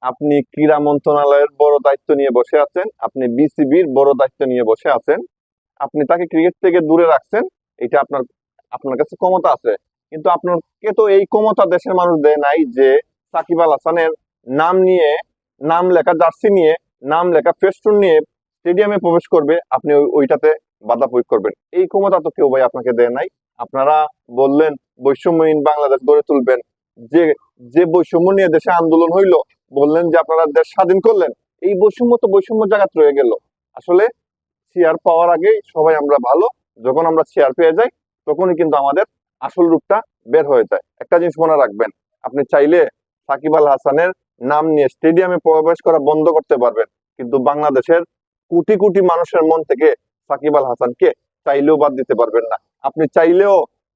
আপনি ক্রীড়া মন্ত্রণালয়ের বড় দায়িত্ব নিয়ে বসে আছেন, আপনি বিসিবির বড় দায়িত্ব নিয়ে বসে আছেন, আপনি তাকে ক্রিকেট থেকে দূরে রাখছেন, এটা আপনার আপনার কাছে ক্ষমতা আছে। কিন্তু আপনাকে তো এই ক্ষমতা দেশের মানুষ দেয় নাই যে সাকিব আল হাসানের নাম নিয়ে, নাম লেখা জার্সি নিয়ে, নাম লেখা ফেস্টুন নিয়ে স্টেডিয়ামে প্রবেশ করবে, আপনি ওই- ওইটাতে বাধা প্রয়োগ করবেন। এই ক্ষমতা তো কেউ ভাই আপনাকে দেয় নাই। আপনারা বললেন বৈষম্যহীন বাংলাদেশ গড়ে তুলবেন। যে যে বৈষম্য নিয়ে দেশে আন্দোলন হইল বললেন যে আপনারা দেশ স্বাধীন করলেন। এই বৈষম্য তো বৈষম্য জায়গাত রয়ে গেল। আসলে চেয়ার পাওয়ার আগেই সবাই আমরা ভালো। যখন আমরা চেয়ার পেয়ে যাই, তখনই কিন্তু আমাদের আসল রূপটা বের হয়ে যায়। একটা জিনিস মনে রাখবেন, আপনি চাইলে সাকিব আল হাসানের নাম নিয়ে স্টেডিয়ামে প্রবেশ করা বন্ধ করতে পারবেন। কিন্তু বাংলাদেশের কোটি কোটি মানুষের মন থেকে সাকিব আল হাসানকে চাইলেও বাদ দিতে পারবেন না। আপনি চাইলেও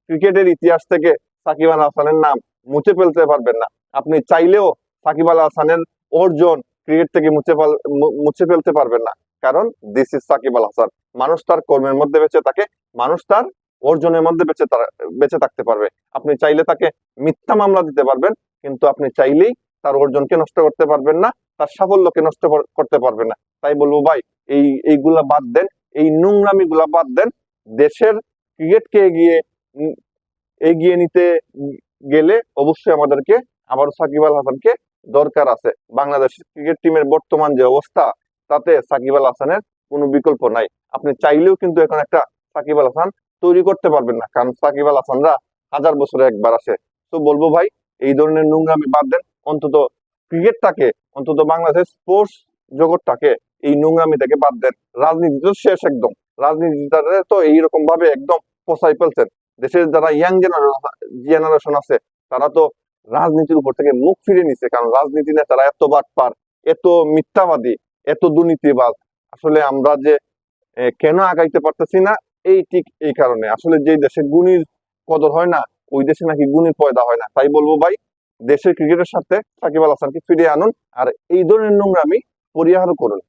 ক্রিকেটের ইতিহাস থেকে সাকিব আল হাসানের নাম মুছে ফেলতে পারবেন না। আপনি চাইলেও সাকিব আল হাসানের অর্জন ক্রিকেট থেকে মুছে মুছে ফেলতে পারবেন না। কারণ দিস ইজ সাকিব আল হাসান। মানুষ তার কর্মের মধ্যে বেঁচে থাকে, মানুষ তার অর্জনের মধ্যে বেঁচে বেঁচে থাকতে পারবে। আপনি চাইলে তাকে মিথ্যা মামলা দিতে পারবেন, কিন্তু আপনি চাইলেই তার অর্জনকে নষ্ট করতে পারবেন না, তার সাফল্যকে নষ্ট করতে পারবেন না। তাই বলব, ভাই, এই, এইগুলা বাদ দেন, এই নোংরামি গুলা বাদ দেন। দেশের ক্রিকেটকে এগিয়ে এগিয়ে নিতে গেলে অবশ্যই আমাদেরকে আবারও সাকিব আল হাসানকে দরকার আছে। বাংলাদেশ ক্রিকেট টিমের বর্তমান যে অবস্থা, তাতে সাকিব আল হাসানের কোনো বিকল্প নাই। আপনি চাইলেও কিন্তু এখন একটা সাকিব আল হাসান তৈরি করতে পারবেন না, কারণ সাকিব আল হাসানরা হাজার বছরে একবার আসে। তো বলব ভাই, এই ধরনের নোংরামি বাদ দেন, অন্তত ক্রিকেটটাকে, অন্তত বাংলাদেশের স্পোর্টস জগৎটাকে এই নোংরামি থেকে বাদ দেন। রাজনীতি তো শেষ একদম। রাজনীতিটারে তো এইরকম ভাবে একদম পচাই ফেলছেন। দেশের যারা ইয়াং জেনারেশন আছে তারা তো রাজনীতির উপর থেকে মুখ ফিরে নিছে। কারণ রাজনীতি নিয়ে নেতারা এত বাটপার, এত মিথ্যাবাদী, এত দুর্নীতিবাদ আসলে আমরা যে কেন আগাইতে পারতেছি না, এই ঠিক এই কারণে। আসলে যে দেশে গুণীর কদর হয় না, ওই দেশে নাকি গুণীর পয়দা হয় না। তাই বলব ভাই, দেশের ক্রিকেটের সাথে সাকিব আল হাসানকে ফিরিয়ে আনুন আর এই ধরনের নোংরামি পরিহার করুন।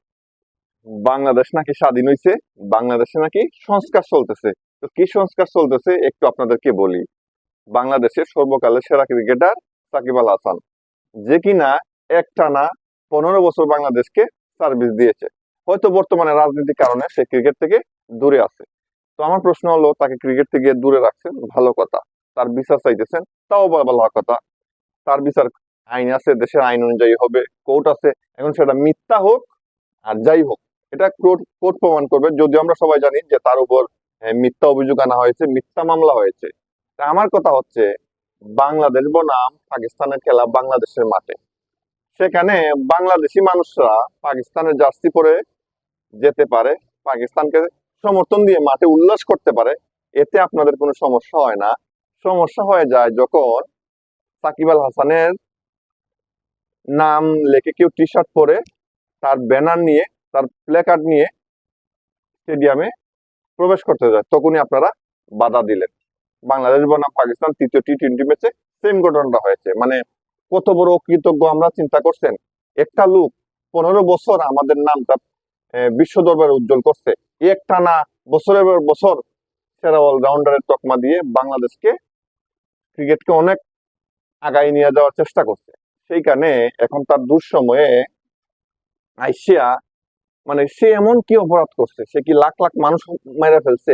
বাংলাদেশ নাকি স্বাধীন হয়েছে বাংলাদেশে নাকি সংস্কার চলতেছে। তো কি সংস্কার চলতেছে একটু আপনাদেরকে বলি। বাংলাদেশের সর্বকালের সেরা ক্রিকেটার সাকিব আল হাসান, যে কিনা একটানা পনেরো বছর বাংলাদেশকে সার্ভিস দিয়েছে। হয়তো বর্তমানে রাজনীতির কারণে সে ক্রিকেট থেকে দূরে আছে। তো আমার প্রশ্ন হলো, তাকে ক্রিকেট থেকে দূরে রাখছেন? ভালো কথা। তার বিচার চাইতেছেন? তাও ভালো কথা। তার বিচার আইন আছে, দেশের আইন অনুযায়ী হবে, কোর্ট আছে। এখন সেটা মিথ্যা হোক আর যাই হোক, এটা কোর্ট কোর্ট প্রমাণ করবে। যদিও আমরা সবাই জানি যে তার উপর মিথ্যা অভিযোগ আনা হয়েছে, মিথ্যা মামলা হয়েছে। আমার কথা হচ্ছে, বাংলাদেশ বনাম পাকিস্তানের খেলা বাংলাদেশের মাঠে। সেখানে বাংলাদেশি মানুষরা পাকিস্তানের জার্সি পরে যেতে পারে, পাকিস্তানকে সমর্থন দিয়ে মাঠে উল্লাস করতে পারে, এতে আপনাদের কোনো সমস্যা হয় না। সমস্যা হয়ে যায় যখন সাকিব আল হাসানের নাম লেখে কেউ টি শার্ট পরে, তার ব্যানার নিয়ে, তার প্লেকার্ড নিয়ে স্টেডিয়ামে প্রবেশ করতে যায়, তখনই আপনারা বাধা দিলেন। বাংলাদেশ বনাম পাকিস্তান তৃতীয় টি টোয়েন্টি ম্যাচে সেম ঘটনাটা হয়েছে। মানে কত বড় কৃতজ্ঞ আমরা চিন্তা করছেন। একটা লোক পনেরো বছর আমাদের নামটা বিশ্ব দরবারে উজ্জ্বল করছে। একটা না, বছরের পর বছর সেরা অলরাউন্ডারের তকমা দিয়ে বাংলাদেশকে, ক্রিকেটকে অনেক আগায় নিয়ে যাওয়ার চেষ্টা করছে। সেই কারণে এখন তার দুঃসময়ে আইসিয়া মানে সে এমন কি অপরাধ করছে? সে কি লাখ লাখ মানুষ মেরে ফেলছে?